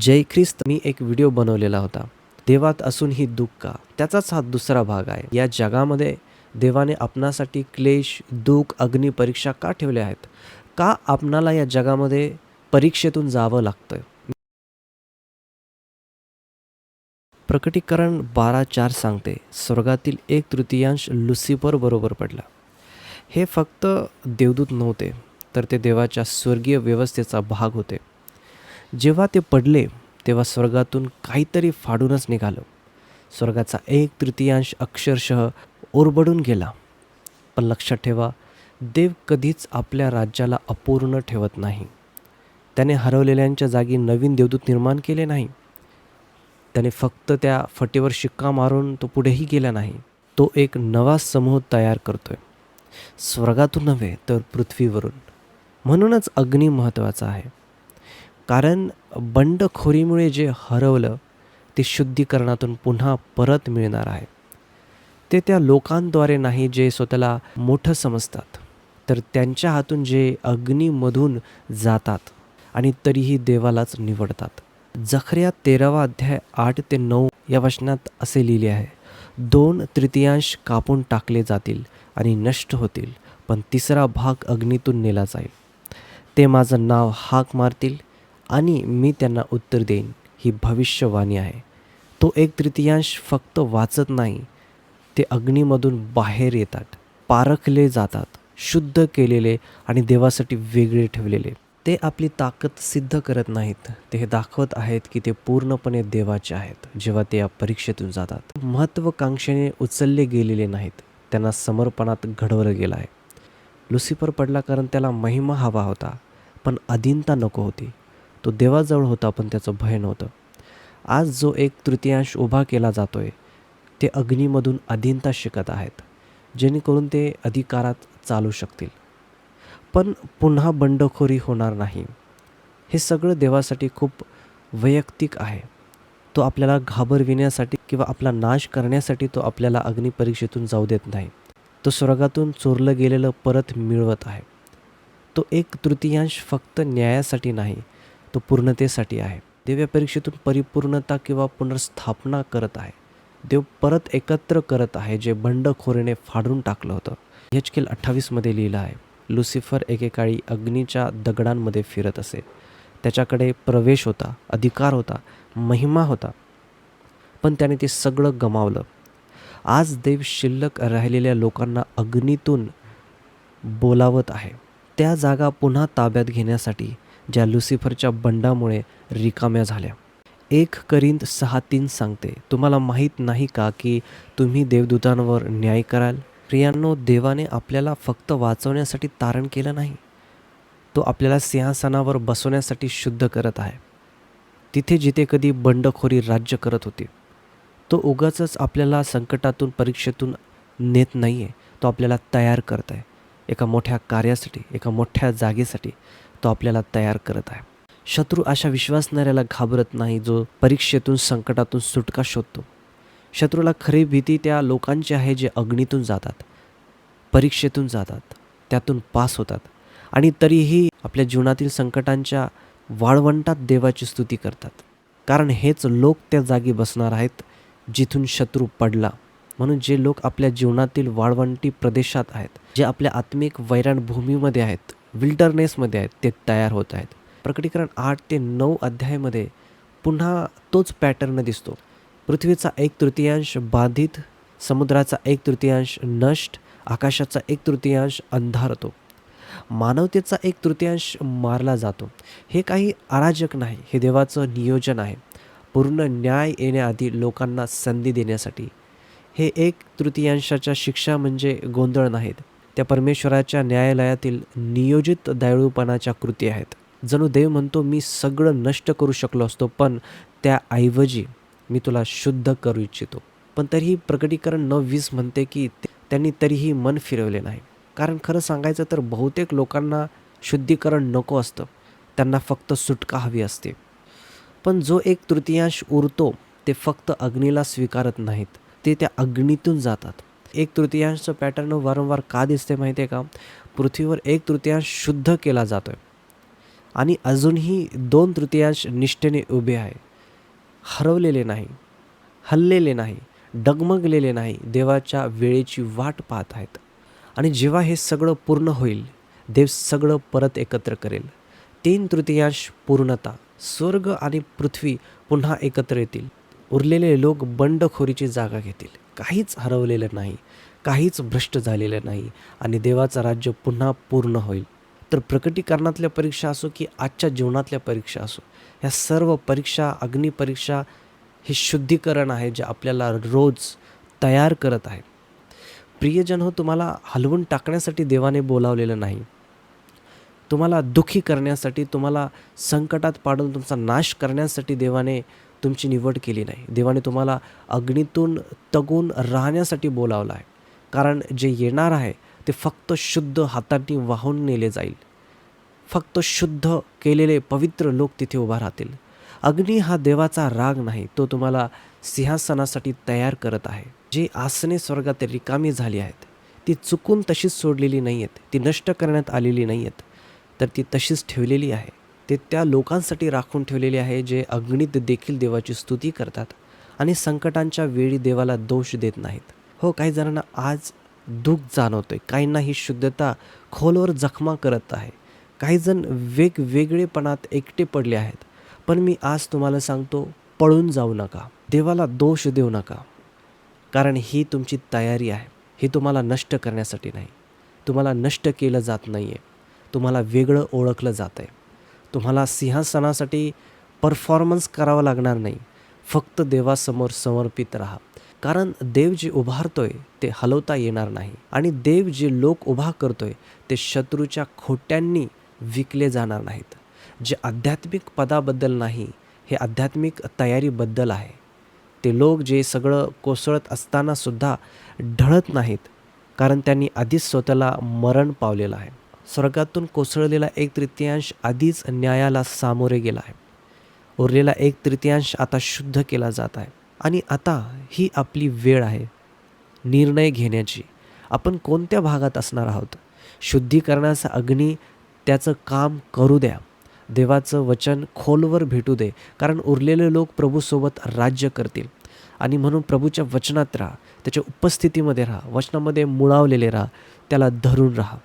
जय ख्रिस्त मी एक व्हिडिओ बनवलेला होता. देवात असूनही दुःख. का त्याचाच हा दुसरा भाग आहे. या जगामध्ये देवाने आपणासाठी क्लेश दुःख अग्निपरीक्षा का ठेवल्या आहेत? का आपणाला या जगामध्ये परीक्षेतून जावं लागतं प्रकटीकरण बारा चार सांगते. स्वर्गातील एक तृतीयांश लुसिफर बरोबर पडला. हे फक्त देवदूत नव्हते तर ते देवाच्या स्वर्गीय व्यवस्थेचा भाग होते. जेव्हा ते पडले तेव्हा स्वर्गातून काहीतरी फाडूनच निघालं. स्वर्गाचा एक तृतीयांश अक्षरशः ओरबडून गेला. पण लक्षात ठेवा देव कधीच आपल्या राज्याला अपूर्ण ठेवत नाही. त्याने हरवलेल्यांच्या जागी नवीन देवदूत निर्माण केले नाही. त्याने फक्त त्या फटेवर शिक्का मारून तो पुढेही गेला नाही. तो एक नवा समूह तयार करतोय. स्वर्गातून नव्हे तर पृथ्वीवरून. म्हणूनच अग्नी महत्त्वाचा आहे. कारण बंडखोरीमुळे जे हरवलं ते शुद्धीकरणातून पुन्हा परत मिळणार आहे. ते त्या लोकांद्वारे नाही जे स्वतःला मोठं समजतात तर त्यांच्या हातून जे अग्नीमधून जातात आणि तरीही देवालाच निवडतात. जखऱ्या तेरावा अध्याय आठ ते नऊ या वचनात असे लिहिले आहे दोन तृतीयांश कापून टाकले जातील आणि नष्ट होतील पण तिसरा भाग अग्नीतून नेला जाईल. ते माझं नाव हाक मारतील आणि मी त्यांना उत्तर देईन. ही भविष्यवाणी आहे. तो एक तृतीयांश फक्त वाचत नाही. ते अग्नीमधून बाहेर येतात. पारखले जातात. शुद्ध केलेले आणि देवासाठी वेगळे ठेवलेले. ते आपली ताकद सिद्ध करत नाहीत. ते हे दाखवत आहेत की ते पूर्णपणे देवाचे आहेत. जेव्हा ते या परीक्षेतून जातात. महत्त्वाकांक्षेने उचलले गेलेले नाहीत. त्यांना समर्पणात घडवलं गेलं आहे. लुसिफर पडला कारण त्याला महिमा हवा होता. पण अधीनता नको होती. तो देवाजवळ होता पण त्याचं भय नव्हतं. आज जो एक तृतीयांश उभा केला जातोय ते अग्नीमधून अधीनता शिकत आहेत जेणेकरून ते अधिकारात चालू शकतील. पण पुन्हा बंडखोरी होणार नाही. हे सगळं देवासाठी खूप वैयक्तिक आहे. तो आपल्याला घाबरविण्यासाठी किंवा आपला नाश करण्यासाठी तो आपल्याला अग्निपरीक्षेतून जाऊ देत नाही. तो स्वर्गातून चोरलं गेलेलं परत मिळवत आहे. तो एक तृतीयांश फक्त न्यायासाठी नाही तो पूर्णतेसाठी आहे. देव या परीक्षेतून परिपूर्णता किंवा पुनर्स्थापना करत आहे. देव परत एकत्र करत आहे जे बंडखोरीने फाडून टाकलं होतं. यचकेल अठ्ठावीसमध्ये लिहिलं आहे लुसिफर एकेकाळी अग्नीच्या दगडांमध्ये फिरत असे. त्याच्याकडे प्रवेश होता अधिकार होता महिमा होता. पण त्याने ते सगळं गमावलं. आज देव शिल्लक राहिलेल्या लोकांना अग्नीतून बोलावत आहे. त्या जागा पुन्हा ताब्यात घेण्यासाठी ज्या लुसिफरच्या बंडामुळे रिकाम्या झाल्या. एक करिंद सहा तीन सांगते तुम्हाला माहीत नाही का की तुम्ही देवदूतांवर न्याय कराल? प्रियांनो देवाने आपल्याला फक्त वाचवण्यासाठी तारण केलं नाही. तो आपल्याला सिंहासनावर बसवण्यासाठी शुद्ध करत आहे. तिथे जिथे कधी बंडखोरी राज्य करत होती. तो उगाच आपल्याला संकटातून परीक्षेतून नेत नाही आहे तो आपल्याला तयार करत आहे. एका मोठ्या कार्यासाठी एका मोठ्या जागेसाठी. तो आपल्याला तयार करत आहे. शत्रू अशा विश्वासणाऱ्याला घाबरत नाही जो परीक्षेतून संकटातून सुटका शोधतो. शत्रूला खरी भीती त्या लोकांची आहे जे अग्नीतून जातात परीक्षेतून जातात त्यातून पास होतात आणि तरीही आपल्या जीवनातील संकटांच्या वाळवंटात देवाची स्तुती करतात. कारण हेच लोक त्या जागी बसणार आहेत जिथून शत्रू पडला. म्हणून जे लोक आपल्या जीवनातील वाळवंटी प्रदेशात आहेत जे आपल्या आत्मिक वैराणभूमीमध्ये आहेत विल्डरनेसमध्ये आहेत ते तयार होत आहेत. प्रकटीकरण आठ ते नऊ अध्यायामध्ये पुन्हा तोच पॅटर्न दिसतो. पृथ्वीचा एक तृतीयांश बाधित समुद्राचा एक तृतीयांश नष्ट आकाशाचा एक तृतीयांश अंधारतो. मानवतेचा एक तृतीयांश मारला जातो. हे काही अराजक नाही हे देवाचं नियोजन आहे. पूर्ण न्याय येण्याआधी लोकांना संधी देण्यासाठी. हे एक तृतीयांशाच्या शिक्षा म्हणजे गोंधळ नाहीत. त्या परमेश्वराच्या न्यायालयातील नियोजित दयाळूपणाच्या कृती आहेत. जणू देव म्हणतो मी सगळं नष्ट करू शकलो असतो पण त्याऐवजी मी तुला शुद्ध करू इच्छितो. पण तरीही प्रकटीकरण न वीस म्हणते की त्यांनी तरीही मन फिरवले नाही. कारण खरं सांगायचं तर बहुतेक लोकांना शुद्धीकरण नको असतं. त्यांना फक्त सुटका हवी असते. पण जो एक तृतीयांश उरतो ते फक्त अग्नीला स्वीकारत नाहीत. ते त्या अग्नीतून जातात. एक तृतीयांशचं पॅटर्न वारंवार का दिसते माहिती आहे का? पृथ्वीवर एक तृतीयांश शुद्ध केला जातो आहे आणि अजूनही दोन तृतीयांश निष्ठेने उभे आहे. हरवलेले नाही हललेले नाही डगमगलेले नाही देवाच्या वेळेची वाट पाहत आहेत. आणि जेव्हा हे सगळं पूर्ण होईल देव सगळं परत एकत्र करेल. तीन तृतीयांश पूर्णता स्वर्ग आणि पृथ्वी पुन्हा एकत्र येतील. उरलेले लोक बंडखोरीची जागा घेतील. काहीच हरवलेलं नाही काहीच भ्रष्ट झालेलं नाही आणि देवाचं राज्य पुन्हा पूर्ण होईल. तर प्रकटीकरणातल्या परीक्षा असो की आजच्या जीवनातल्या परीक्षा असो ह्या सर्व परीक्षा अग्निपरीक्षा हे शुद्धीकरण आहे जे आपल्याला रोज तयार करत आहे. प्रियजन हो तुम्हाला हलवून टाकण्यासाठी देवाने बोलावलेलं नाही. तुम्हाला दुःखी करण्यासाठी तुम्हाला संकटात पाडून तुमचा नाश करण्यासाठी देवाने तुमची निवड केली नाही. देवाने तुम्हाला अग्नीतून तगून राहण्यासाठी बोलावलं आहे. कारण जे येणार आहे ते फक्त शुद्ध हातांनी वाहून नेले जाईल. फक्त शुद्ध केलेले पवित्र लोक तिथे उभा राहतील. अग्नी हा देवाचा राग नाही तो तुम्हाला सिंहासनासाठी तयार करत आहे. जे आसने स्वर्गात रिकामी झाली आहेत ती चुकून तशीच सोडलेली नाही आहेत ती नष्ट करण्यात आलेली नाही आहेत तर ती तशीच ठेवलेली आहे. ते त्या लोकांसाठी राखून ठेवलेले आहे जे अग्नीत देखील देवाची स्तुती करतात आणि संकटांच्या वेळी देवाला दोष देत नाहीत. हो काही जणांना आज दुःख आहे काहींना ही शुद्धता खोलवर जखमा करत आहे. काही जण वेगवेगळेपणात एकटे पडले आहेत. पण मी आज तुम्हाला सांगतो पळून जाऊ नका. देवाला दोष देऊ नका. कारण ही तुमची तयारी आहे. ही तुम्हाला नष्ट करण्यासाठी नाही. तुम्हाला नष्ट केलं जात नाही आहे तुम्हाला वेगळं ओळखलं जात आहे तुम्हाला सिंहासनासाठी परफॉर्मन्स करावा लागणार नाही. फक्त देवासमोर समर्पित राहा. कारण देव जे उभारतोय ते हलवता येणार नाही. आणि देव जे लोक उभा करतोय ते शत्रूच्या खोट्यांनी विकले जाणार नाहीत. जे आध्यात्मिक पदाबद्दल नाही हे आध्यात्मिक तयारीबद्दल आहे. ते लोक जे सगळं कोसळत असतानासुद्धा ढळत नाहीत कारण त्यांनी आधीच स्वतःला मरण पावलेलं आहे. स्वर्गातून कोसळलेला एक तृतीयांश आधीच न्यायाला सामोरे गेला आहे. उरलेला एक तृतीयांश आता शुद्ध केला जात आहे. आणि आता ही आपली वेळ आहे. निर्णय घेण्याची. आपण कोणत्या भागात असणार आहोत? शुद्धीकरणाचा अग्नी त्याचं काम करू द्या. देवाचं वचन खोलवर भेटू दे. कारण उरलेले लोक प्रभूसोबत राज्य करतील. आणि म्हणून प्रभूच्या वचनात राहा. त्याच्या उपस्थितीमध्ये राहा. वचनामध्ये मुळावलेले राहा. त्याला धरून राहा.